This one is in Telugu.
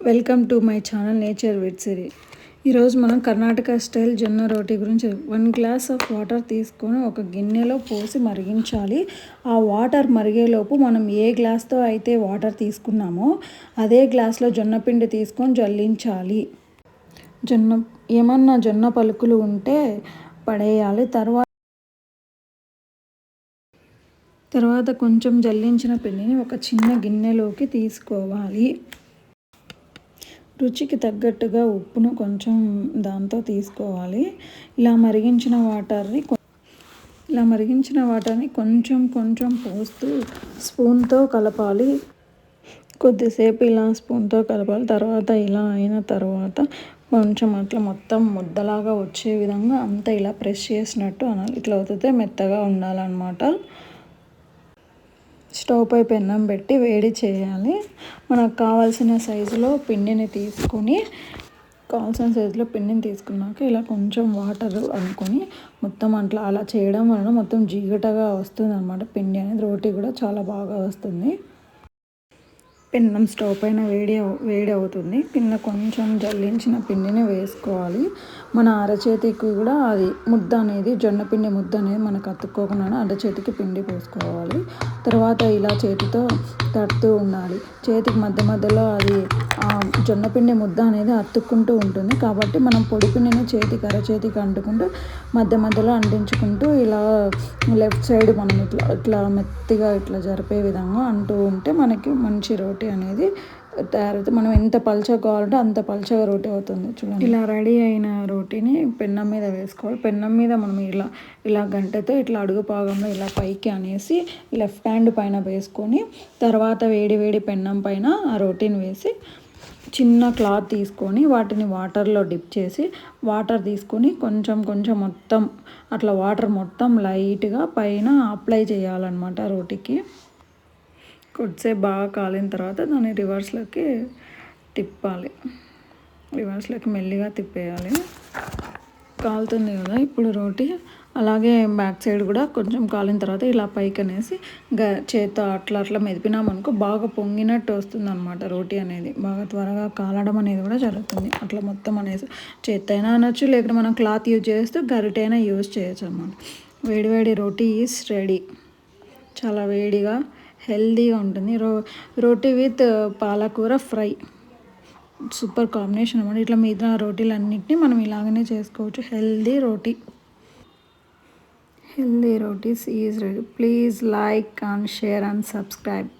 Welcome to my channel nature with Siri ఈరోజు మనం కర్ణాటక స్టైల్ జొన్న రోటీ గురించి వన్ గ్లాస్ ఆఫ్ వాటర్ తీసుకొని ఒక గిన్నెలో పోసి మరిగించాలి. ఆ వాటర్ మరిగేలోపు మనం ఏ గ్లాస్తో అయితే వాటర్ తీసుకున్నామో అదే గ్లాస్లో జొన్న పిండి తీసుకొని జల్లించాలి. జొన్న ఏమన్నా జొన్న పలుకులు ఉంటే పడేయాలి. తర్వాత తర్వాత కొంచెం జల్లించిన పిండిని ఒక చిన్న గిన్నెలోకి తీసుకోవాలి. రుచికి తగ్గట్టుగా ఉప్పును కొంచెం దాంతో తీసుకోవాలి. ఇలా మరిగించిన వాటర్ని ఇలా మరిగించిన వాటర్ని కొంచెం కొంచెం పోస్తూ స్పూన్తో కలపాలి. కొద్దిసేపు ఇలా స్పూన్తో కలపాలి. తర్వాత ఇలా అయిన తర్వాత కొంచెం అట్లా మొత్తం ముద్దలాగా వచ్చే విధంగా అంతా ఇలా ప్రెస్ చేసినట్టు అనాలి. ఇట్లా అవుతుంటే మెత్తగా ఉండాలన్నమాట. స్టవ్ పై పెన్నం పెట్టి వేడి చేయాలి. మనకు కావాల్సిన సైజులో పిండిని తీసుకొని కావాల్సిన సైజులో పిండిని తీసుకున్నాక ఇలా కొంచెం వాటర్ అనుకొని మొత్తం అట్లా అలా చేయడం వలన మొత్తం జిగటగా వస్తుంది అనమాట పిండి అనేది రోటీ కూడా చాలా బాగా వస్తుంది. పిన్నం స్టవ్ పైన వేడి వేడి అవుతుంది. పిన్న కొంచెం జల్లించిన పిండిని వేసుకోవాలి. మన అరచేతికి కూడా అది ముద్ద అనేది జొన్న పిండి ముద్ద అనేది మనకు అతుక్కోకుండా అరచేతికి పిండి పోసుకోవాలి. తర్వాత ఇలా చేతితో తడుతూ ఉండాలి. చేతికి మధ్య మధ్యలో అది జొన్న పిండి ముద్ద అనేది అతుక్కుంటూ ఉంటుంది. కాబట్టి మనం పొడి పిండిని చేతికి అరచేతికి అంటుకుంటూ మధ్య మధ్యలో అంటించుకుంటూ ఇలా లెఫ్ట్ సైడ్ మనం ఇట్లా ఇట్లా మెత్తిగా ఇట్లా జరిపే విధంగా అంటూ ఉంటే మనకి మంచి రోటీ అనేది తర్వాత మనం ఎంత పలుచగా కావాలంటే అంత పల్చగా రోటీ అవుతుంది చూడండి. ఇలా రెడీ అయిన రోటీని పెన్నం మీద వేసుకోవాలి. పెన్నం మీద మనం ఇలా ఇలా గంటతో ఇట్లా అడుగు భాగంలో ఇలా పైకి అనేసి లెఫ్ట్ హ్యాండ్ పైన వేసుకొని తర్వాత వేడి వేడి పెన్నం పైన ఆ రోటీని వేసి చిన్న క్లాత్ తీసుకొని వాటిని వాటర్లో డిప్ చేసి వాటర్ తీసుకొని కొంచెం కొంచెం మొత్తం అట్లా వాటర్ మొత్తం లైట్గా పైన అప్లై చేయాలన్నమాట రోటీకి. కొద్దిసేపు బాగా కాలిన తర్వాత దాన్ని రివర్స్లోకి తిప్పాలి. రివర్స్లోకి మెల్లిగా తిప్పేయాలి. కాలుతుంది కదా ఇప్పుడు రోటీ. అలాగే బ్యాక్ సైడ్ కూడా కొంచెం కాలిన తర్వాత ఇలా పైకి అనేసి గ చేత అట్లా అట్లా మెదిపినామనుకో బాగా పొంగినట్టు వస్తుంది అనమాట రోటీ అనేది. బాగా త్వరగా కాలడం అనేది కూడా జరుగుతుంది. అట్లా మొత్తం అనేసి చేత అయినా అనొచ్చు లేకపోతే మనం క్లాత్ యూజ్ చేస్తూ గరిటైనా యూజ్ చేయొచ్చు అనమాట వేడివేడి రోటీ ఈజ్ రెడీ. చాలా వేడిగా హెల్దీగా ఉంటుంది. రో roti with palakura fry. Super combination అనమాట ఇట్లా మిగతా రోటీలన్నింటినీ మనం ఇలాగనే చేసుకోవచ్చు. Healthy roti. Healthy rotis is ready. Please like and share and subscribe.